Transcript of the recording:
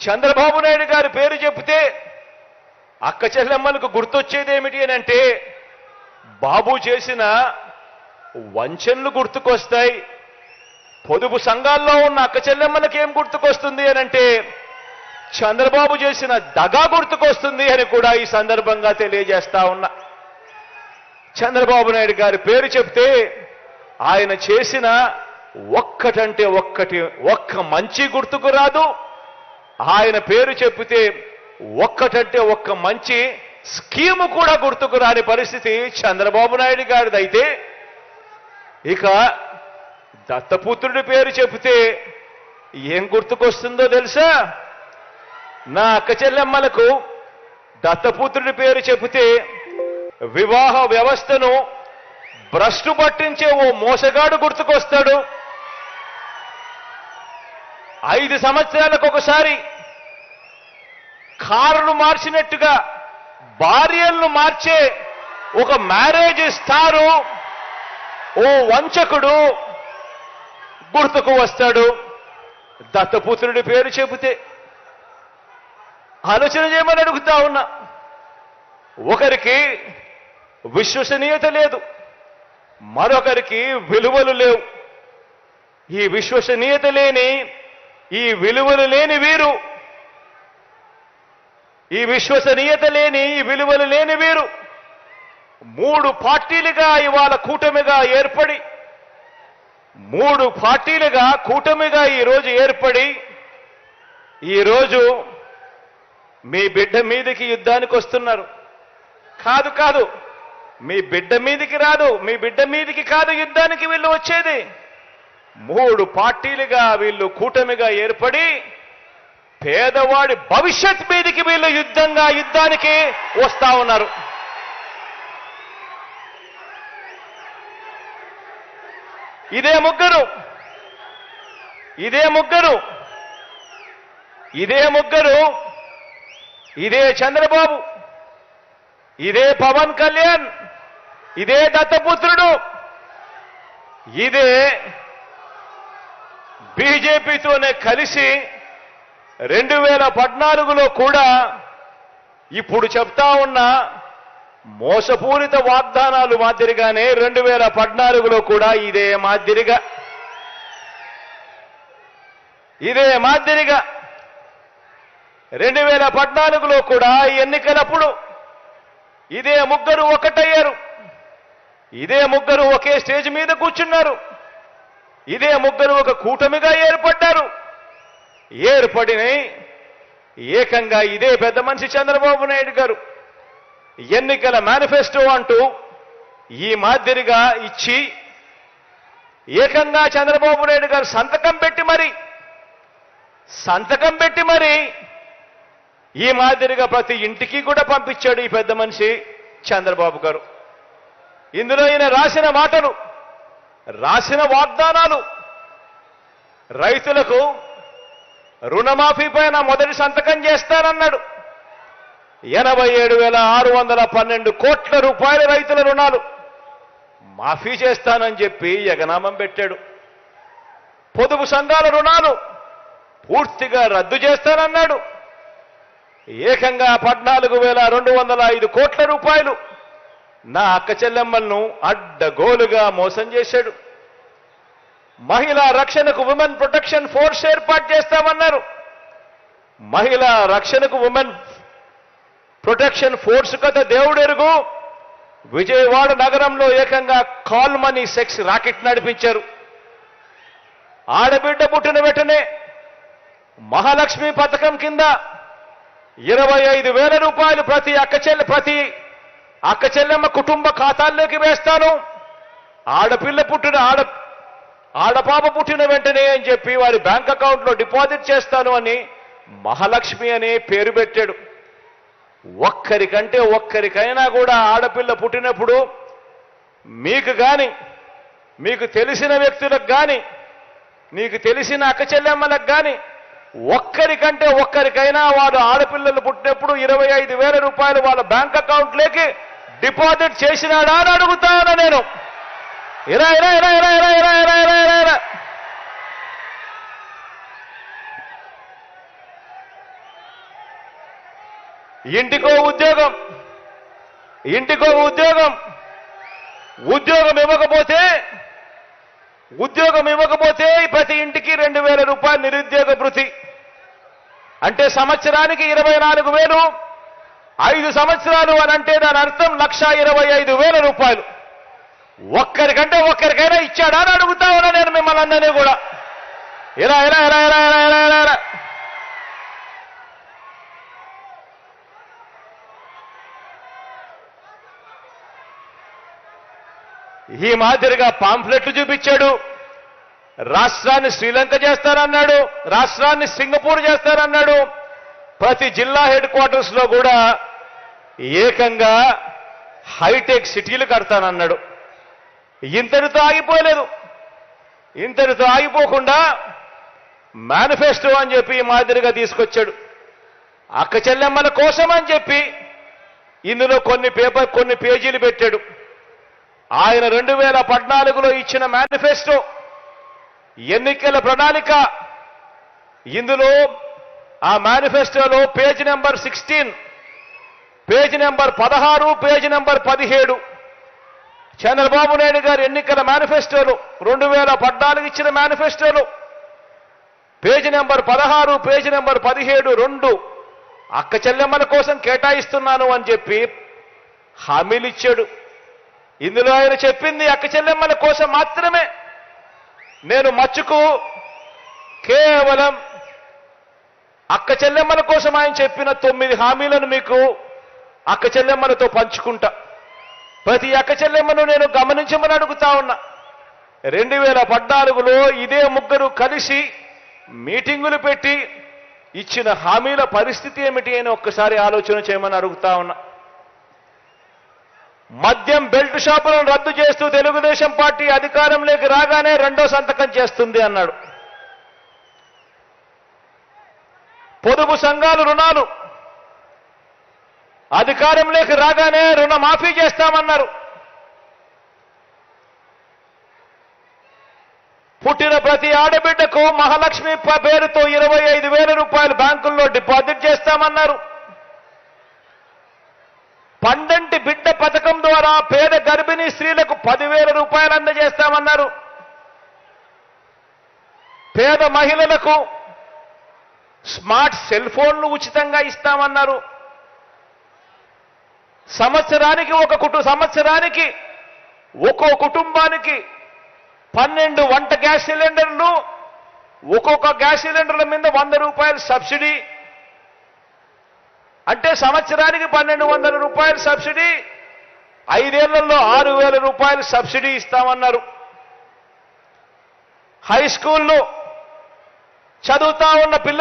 చంద్రబాబు నాయుడు గారి పేరు చెప్తే అక్క చెల్లెమ్మలకు గుర్తొచ్చేది ఏమిటి అని అంటే బాబు చేసిన వంచనలు గుర్తుకొస్తాయి. పొదుపు సంఘాల్లో ఉన్న అక్క చెల్లెమ్మలకి ఏం గుర్తుకొస్తుంది అని అంటే చంద్రబాబు చేసిన దగా గుర్తుకొస్తుంది అని కూడా ఈ సందర్భంగా తెలియజేస్తా ఉన్నా. చంద్రబాబు నాయుడు గారి పేరు చెప్తే ఆయన చేసిన ఒక్కటంటే ఒక్కటి ఒక్క మంచి గుర్తుకు రాదు ఆయన పేరు చెప్తే ఒక్కటంటే ఒక్క మంచి స్కీము కూడా గుర్తుకు రాని పరిస్థితి చంద్రబాబు నాయుడు గారిదైతే. ఇక దత్తపుత్రుడి పేరు చెబితే ఏం గుర్తుకొస్తుందో తెలుసా? నా అక్క చెల్లెమ్మలకు దత్తపుత్రుడి పేరు చెబితే వివాహ వ్యవస్థను భ్రష్టు పట్టించే ఓ మోసగాడు గుర్తుకొస్తాడు. ఐదు సంవత్సరాలకు ఒకసారి కారును మార్చినట్టుగా భార్యలను మార్చే ఒక మ్యారేజ్ స్టారు ఓ వంచకుడు గుర్తుకు వస్తాడు. దత్తపుత్రుడి పేరు చెబితే ఆలోచన చేయమని అడుగుతా ఉన్నా. ఒకరికి విశ్వసనీయత లేదు మరొకరికి విలువలు లేవు. ఈ విశ్వసనీయత లేని ఈ విలువలు లేని వీరు. ఈ విశ్వసనీయత లేని ఈ విలువలు లేని వీరు. మూడు పార్టీలుగా ఇవాళ కూటమిగా ఏర్పడి మూడు పార్టీలుగా కూటమిగా ఈరోజు ఏర్పడి ఈరోజు మీ బిడ్డ మీదకి యుద్ధానికి వస్తున్నారు. కాదు కాదు. మీ బిడ్డ మీదికి రాదు. మీ బిడ్డ మీదికి కాదు యుద్ధానికి వీళ్ళు వచ్చేది. మూడు పార్టీలుగా వీళ్ళు కూటమిగా ఏర్పడి పేదవాడి భవిష్యత్ మీదికి వీళ్ళు యుద్ధంగా యుద్ధానికి వస్తా ఉన్నారు. ఇదే ముగ్గురు. ఇదే ముగ్గురు. ఇదే ముగ్గురు. ఇదే చంద్రబాబు. ఇదే పవన్ కళ్యాణ్. ఇదే దత్తపుత్రుడు. ఇదే బీజేపీతోనే కలిసి రెండు వేల పద్నాలుగులో కూడా ఇప్పుడు చెప్తా ఉన్న మోసపూరిత వాగ్దానాలు మాదిరిగానే రెండు వేల పద్నాలుగులో కూడా ఇదే మాదిరిగా. ఇదే మాదిరిగా. రెండు వేల పద్నాలుగులో కూడా ఎన్నికలప్పుడు ఇదే ముగ్గురు ఒకటయ్యారు. ఇదే ముగ్గురు ఒకే స్టేజ్ మీద కూర్చున్నారు. ఇదే ముగ్గురు ఒక కూటమిగా ఏర్పడ్డారు. ఏర్పడిన ఏకంగా ఇదే పెద్ద మనిషి చంద్రబాబు నాయుడు గారు. ఎన్నికల మేనిఫెస్టో అంటూ ఈ మాదిరిగా ఇచ్చి ఏకంగా చంద్రబాబు నాయుడు గారు సంతకం పెట్టి మరి సంతకం పెట్టి మరి ఈ మాదిరిగా ప్రతి ఇంటికి కూడా పంపించాడు ఈ పెద్ద మనిషి చంద్రబాబు గారు. ఇందులో ఈయన రాసిన మాటలు రాసిన వాగ్దానాలు. రైతులకు రుణమాఫీ పైన మొదటి సంతకం చేస్తానన్నాడు. ఎనభై ఏడు వేల ఆరు వందల పన్నెండు కోట్ల రూపాయల రైతుల రుణాలు మాఫీ చేస్తానని చెప్పి ఎగనామం పెట్టాడు. పొదుపు సంఘాల రుణాలు పూర్తిగా రద్దు చేస్తానన్నాడు. ఏకంగా పద్నాలుగు వేల రెండు వందల ఐదు కోట్ల రూపాయలు నా అక్క చెల్లెమ్మలను అడ్డగోలుగా మోసం చేశాడు. మహిళా రక్షణకు ఉమెన్ ప్రొటెక్షన్ ఫోర్స్ ఏర్పాటు చేస్తామన్నారు. మహిళా రక్షణకు ఉమెన్ ప్రొటెక్షన్ ఫోర్స్ కథ దేవుడెరుగు. విజయవాడ నగరంలో ఏకంగా కాల్ మనీ సెక్స్ రాకెట్ నడిపించారు. ఆడబిడ్డ పుట్టిన వెంటనే మహాలక్ష్మి పథకం కింద ఇరవై ఐదు వేల రూపాయలు ప్రతి అక్కచెల్లె ప్రతి అక్క చెల్లెమ్మ కుటుంబ ఖాతాల్లోకి వేస్తాను. ఆడపిల్ల పుట్టిన ఆడ ఆడపాప పుట్టిన వెంటనే అని చెప్పి వారి బ్యాంక్ అకౌంట్లో డిపాజిట్ చేస్తాను అని మహాలక్ష్మి అనే పేరు పెట్టాడు. ఒక్కరికంటే ఒక్కరికైనా కూడా ఆడపిల్ల పుట్టినప్పుడు మీకు కానీ మీకు తెలిసిన వ్యక్తులకు కానీ నీకు తెలిసిన అక్క చెల్లెమ్మలకు కానీ ఒక్కరికంటే ఒక్కరికైనా వాడు ఆడపిల్లలు పుట్టినప్పుడు ఇరవై ఐదు వేల రూపాయలు వాళ్ళ బ్యాంక్ అకౌంట్లోకి డిపాజిట్ చేసినాడా అని అడుగుతాను నేను. ఇరా ఇరా ఇరా ఇరా ఇరా ఇరా ఇరా ఇరా ఇరా ఇరా ఇంటికో ఉద్యోగం ఇంటికో ఉద్యోగం. ఉద్యోగం ఇవ్వకపోతే ఉద్యోగం ఇవ్వకపోతే ప్రతి ఇంటికి రెండు వేల రూపాయలు నిరుద్యోగ భృతి. అంటే సంవత్సరానికి ఇరవై నాలుగు వేలు ఐదు సంవత్సరాలు అని అంటే దాని అర్థం లక్ష ఇరవై ఐదు వేల రూపాయలు. ఒక్కరికంటే ఒక్కరికైనా ఇచ్చాడా అని అడుగుతా ఉన్నా నేను మిమ్మల్ని అందరినీ కూడా. ఇలా ఇలా ఇలా ఇలా ఇలా ఇలా ఇలా ఇలా. ఈ మాదిరిగా పాంఫ్లెట్లు చూపించాడు. రాష్ట్రాన్ని శ్రీలంక చేస్తారన్నాడు రాష్ట్రాన్ని సింగపూర్ చేస్తారన్నాడు ప్రతి జిల్లా హెడ్ క్వార్టర్స్లో కూడా ఏకంగా హైటెక్ సిటీలు కడతానన్నాడు. ఇంతటితో ఆగిపోలేదు. ఇంతటితో ఆగిపోకుండా మేనిఫెస్టో అని చెప్పి మాదిరిగా తీసుకొచ్చాడు. అక్క చెల్లెమ్మల కోసం అని చెప్పి ఇందులో కొన్ని పేపర్ కొన్ని పేజీలు పెట్టాడు. ఆయన రెండు వేల పద్నాలుగులో ఇచ్చిన మేనిఫెస్టో ఎన్నికల ప్రణాళిక ఇందులో ఆ మేనిఫెస్టోలో page number sixteen page number పదహారు పేజ్ నెంబర్ పదిహేడు. చంద్రబాబు నాయుడు గారు ఎన్నికల మేనిఫెస్టోలో రెండు వేల పద్నాలుగు ఇచ్చిన మేనిఫెస్టోలో. పేజీ నెంబర్ పదహారు పేజీ నెంబర్ పదిహేడు రెండు. అక్క చెల్లెమ్మల కోసం కేటాయిస్తున్నాను అని చెప్పి హామీలు ఇచ్చాడు. ఇందులో ఆయన చెప్పింది అక్క చెల్లెమ్మల కోసం మాత్రమే. నేను మచ్చుకు కేవలం అక్క చెల్లెమ్మల కోసం ఆయన చెప్పిన తొమ్మిది హామీలను మీకు అక్క చెల్లెమ్మలతో పంచుకుంటా. ప్రతి అక్క చెల్లెమ్మను నేను గమనించమని అడుగుతా ఉన్నా. రెండు వేల పద్నాలుగులో ఇదే ముగ్గురు కలిసి మీటింగులు పెట్టి ఇచ్చిన హామీల పరిస్థితి ఏమిటి అని ఒక్కసారి ఆలోచన చేయమని అడుగుతా ఉన్నా. మద్యం బెల్ట్ షాపులను రద్దు చేస్తూ తెలుగుదేశం పార్టీ అధికారంలోకి రాగానే రెండో సంతకం చేస్తుంది అన్నాడు. పొదుపు సంఘాలు రుణాలు అధికారంలోకి రాగానే రుణమాఫీ చేస్తామన్నారు. పుట్టిన ప్రతి ఆడబిడ్డకు మహాలక్ష్మి పేరుతో ఇరవై ఐదు వేల రూపాయలు బ్యాంకుల్లో డిపాజిట్ చేస్తామన్నారు. పండంటి బిడ్డ పథకం ద్వారా పేద గర్భిణీ స్త్రీలకు పదివేల రూపాయలు అందజేస్తామన్నారు. పేద మహిళలకు స్మార్ట్ సెల్ ఫోన్లు ఉచితంగా ఇస్తామన్నారు. సంవత్సరానికి ఒక కుటుంబ సంవత్సరానికి ఒక్కో కుటుంబానికి పన్నెండు వంట గ్యాస్ సిలిండర్లు ఒక్కొక్క గ్యాస్ సిలిండర్ల మీద వంద రూపాయలు సబ్సిడీ. అంటే సంవత్సరానికి పన్నెండు వందల రూపాయలు సబ్సిడీ ఐదేళ్ళలో ఆరు వేల రూపాయలు సబ్సిడీ ఇస్తామన్నారు. హై స్కూల్లో చదువుతా ఉన్న పిల్ల